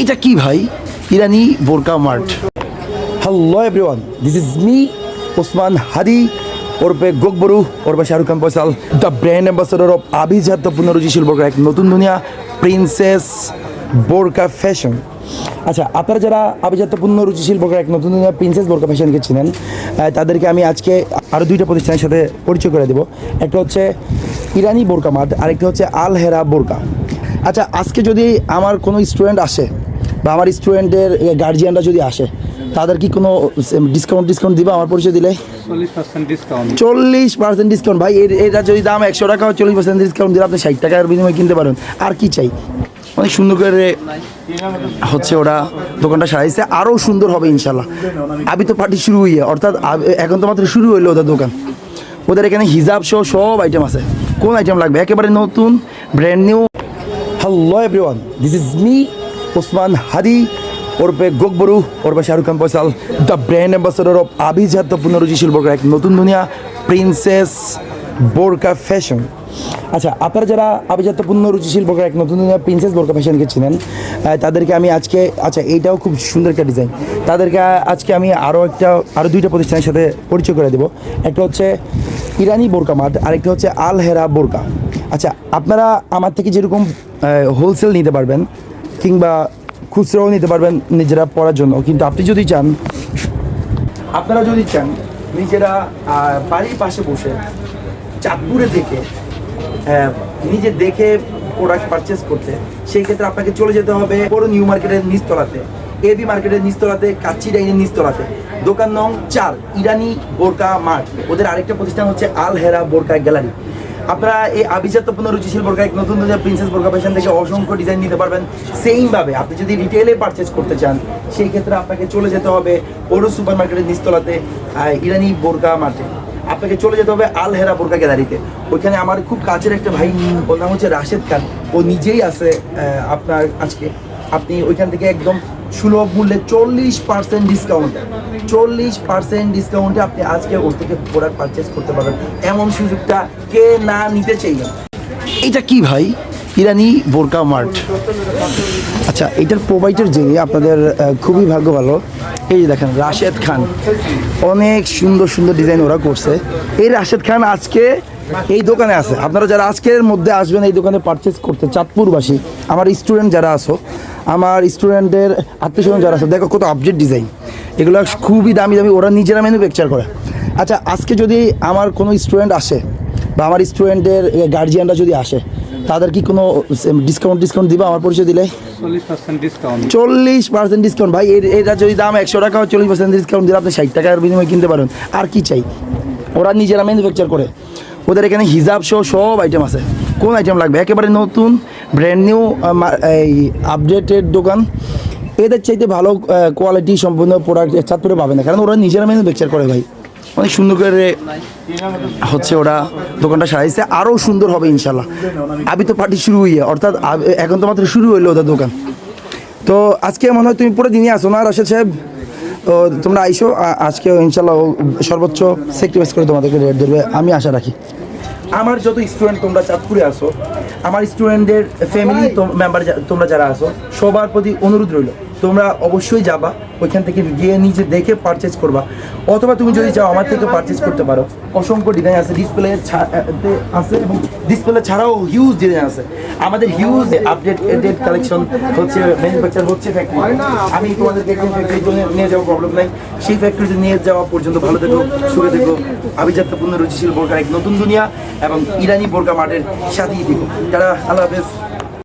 এটা কি ভাই? Irani burqa mart. Hello everyone this is me Osman Hadi ওরপে গোকবরু ওরপে Shahrukh Khan Faisal the brand ambassador of আভিজাত পুনরুচিশীল বোরকা, এক নতুন দুনিয়া প্রিন্সেস বোরকা ফ্যাশন আচ্ছা আপনারা যারা আভিজাত্য পুনরুচিশীল বোরকা, এক নতুন প্রিন্সেস বোরকা ফ্যাশনকে চিনেন তাদেরকে আমি আজকে আরও দুইটা প্রতিষ্ঠানের সাথে পরিচয় করে দেবো। একটা হচ্ছে ইরানি বোরকা মার্ট, আরেকটা হচ্ছে আল হেরা বোরকা। আচ্ছা আজকে যদি আমার কোনো স্টুডেন্ট আসে বা আমার স্টুডেন্টের গার্জিয়ানরা যদি আসে তাদের কি কোনো ডিসকাউন্ট ডিসকাউন্ট দিবা আমার পরিচয় দিলে? চল্লিশ পার্সেন্ট ডিসকাউন্ট ভাই এর- এটা যদি দাম একশো টাকা হয় চল্লিশ পার্সেন্ট ডিসকাউন্ট দিলে আপনি ষাট টাকার বিনিময়ে কিনতে পারেন। আর কি চাই? অনেক সুন্দর করে হচ্ছে ওরা দোকানটা সাজাইছে। আরও সুন্দর হবে ইনশাল্লাহ আবি তো পার্টি শুরু হইয়া অর্থাৎ এখন তো মাত্র শুরু হইল ওদের দোকান। ওদের এখানে হিজাব সহ সব আইটেম আছে। কোন আইটেম লাগবে? একেবারে নতুন brand new hello everyone this is me Osman Hadi ওরপে গোকবরু ওরপে Shahrukh Khan Faisal the brand ambassador of আভিজাত পুনরুজি শিল্পকার এক নতুন দুনিয়া প্রিন্সেস বোরকা ফ্যাশন আচ্ছা আপনারা যারা আভিজাত পুনরুচিশীল বোরকা এক নতুন প্রিন্সেস বোরকা ফ্যাশনকে চিনেন তাদেরকে আমি আজকে আচ্ছা এইটাও খুব সুন্দর একটা ডিজাইন তাদেরকে আজকে আমি আরও একটা আরও দুইটা প্রতিষ্ঠানের সাথে পরিচয় করে দেবো। একটা হচ্ছে ইরানি বোরকা মার্ট আরেকটা হচ্ছে আল হেরা বোরকা। আচ্ছা আপনারা আমার থেকে যেরকম হোলসেল নিতে পারবেন কিংবা খুচরাও নিতে পারবেন নিজেরা পড়ার জন্য কিন্তু আপনি যদি চান আপনারা যদি চান নিজেরা বাড়ির পাশে বসে চাঁদপুরে আহ, নিজে দেখে প্রোডাক্ট পারচেস করতে। সেই ক্ষেত্রে আপনাকে চলে যেতে হবে বড় নিউ মার্কেটের নিচতলাতে। এবি মার্কেটের নিচতলাতে, কাচ্চি ডাইনের নিচতলাতে। দোকান নং চার, ইরানি বোরকা মার্ট। ওদের আরেকটা প্রতিষ্ঠান হচ্ছে আল হেরা বোরকা গ্যালারি। আপনারা এই আভিজাত্য পুনরুচিশীল বোরকা, এক নতুন প্রিন্সেস বোরকা ফ্যাশন থেকে অসংখ্য ডিজাইন নিতে পারবেন। সেম ভাবে আপনি যদি রিটেলে পারচেস করতে চান, সেই ক্ষেত্রে আপনাকে চলে যেতে হবে ওরো সুপার মার্কেটের নিচতলাতে ইরানি বোরকা মার্টে আপনাকে চলে যেতে হবে আল হেরা বোরকা গ্যালারিতে ওইখানে আমার খুব কাছের একটা ভাই, ওর নাম হচ্ছে রাশেদ খান। ও নিজেই আছে আপনার আজকে। আপনি ওইখান থেকে একদম সুলভ মূল্যে চল্লিশ পার্সেন্ট ডিসকাউন্ট চল্লিশ পার্সেন্ট ডিসকাউন্টে আপনি আজকে ওর থেকে প্রোডাক্ট পারচেস করতে পারবেন। এমন সুযোগটা কে না নিতে চাইবেন এটা কি ভাই? ইরানি বোরকা মার্ট। আচ্ছা এটার প্রোভাইডার যিনি আপনাদের খুবই ভাগ্য ভালো। এই যে দেখেন, রাশেদ খান। অনেক সুন্দর সুন্দর ডিজাইন ওরা করছে। এই রাশেদ খান আজকে এই দোকানে আছে। আপনারা যারা আজকের মধ্যে আসবেন এই দোকানে পারচেস করতে, চাঁদপুরবাসী, আমার স্টুডেন্ট যারা আছো আমার স্টুডেন্টের আত্মীয় স্বজন যারা আছে দেখো কত আপডেট ডিজাইন এগুলো খুবই দামি দামি ওরা নিজেরা ম্যানুফ্যাকচার করে। আচ্ছা আজকে যদি আমার কোনো স্টুডেন্ট আসে বা আমার স্টুডেন্টের গার্জিয়ানরা যদি আসে তাদের কি কোনো ডিসকাউন্ট ডিসকাউন্ট দিবা আমার পরিচয় দিলে? চল্লিশ পার্সেন্ট ডিসকাউন্ট ভাই এর এটা যদি দাম একশো টাকা চল্লিশ পার্সেন্ট ডিসকাউন্ট দিলে আপনি ষাট টাকার বিনিময়ে কিনতে পারেন আর কি চাই? ওরা নিজেরা ম্যানুফ্যাকচার করে। ওদের এখানে হিজাব সহ সব আইটেম আছে। কোন আইটেম লাগবে? একেবারে নতুন ব্র্যান্ড নিউ এই আপডেটেড দোকান। এদের চাইতে ভালো কোয়ালিটি সম্পূর্ণ প্রোডাক্ট চাঁদপুরে পাবে না। কারণ ওরা নিজেরা ম্যানুফ্যাকচার করে ভাই। অনেক সুন্দর করে হচ্ছে ওরা দোকানটা সাজাইছে। আরও সুন্দর হবে ইনশাল্লাহ আবি তো পার্টি শুরু হইয়া, অর্থাৎ এখন তো মাত্র শুরু হইল ওদের দোকান। তো আজকে মনে হয় তুমি পুরো দিনই আসো না, রাশেদ সাহেব? তো তোমরা আইসো আজকে ইনশাল্লাহ সর্বোচ্চ সেক্রিফাইস করে তোমাদেরকে রেট ধরবে। আমি আশা রাখি। আমার যত স্টুডেন্ট তোমরা চাঁদপুরে আসো আমার স্টুডেন্টদের ফ্যামিলি মেম্বার তোমরা যারা আসো সবার প্রতি অনুরোধ রইল। তোমরা অবশ্যই যাবা, ওইখান থেকে গিয়ে নিজে দেখে পারচেজ করবা। অথবা তুমি যদি চাও আমার থেকে পারচেজ করতে পারো। অসংখ্য ডিজাইন আছে ডিসপ্লে আছে এবং ডিসপ্লে ছাড়াও হিউজ ডিজাইন আছে। আমাদের হিউজ আপডেট কালেকশন হচ্ছে ম্যানুফ্যাকচার হচ্ছে ফ্যাক্টরি আমি তোমাদেরকে ফ্যাক্টরি নিয়ে যাওয়ার প্রবলেম নাই। সেই ফ্যাক্টরিতে নিয়ে যাওয়া পর্যন্ত ভালো দেখো সুখে দেখো আভিজাত্য পূর্ণ রুচিশীল বোরকার এক নতুন দুনিয়া এবং ইরানি বোরকা মার্টের সাথেই দেখো যারা, আল্লাহ হাফেজ।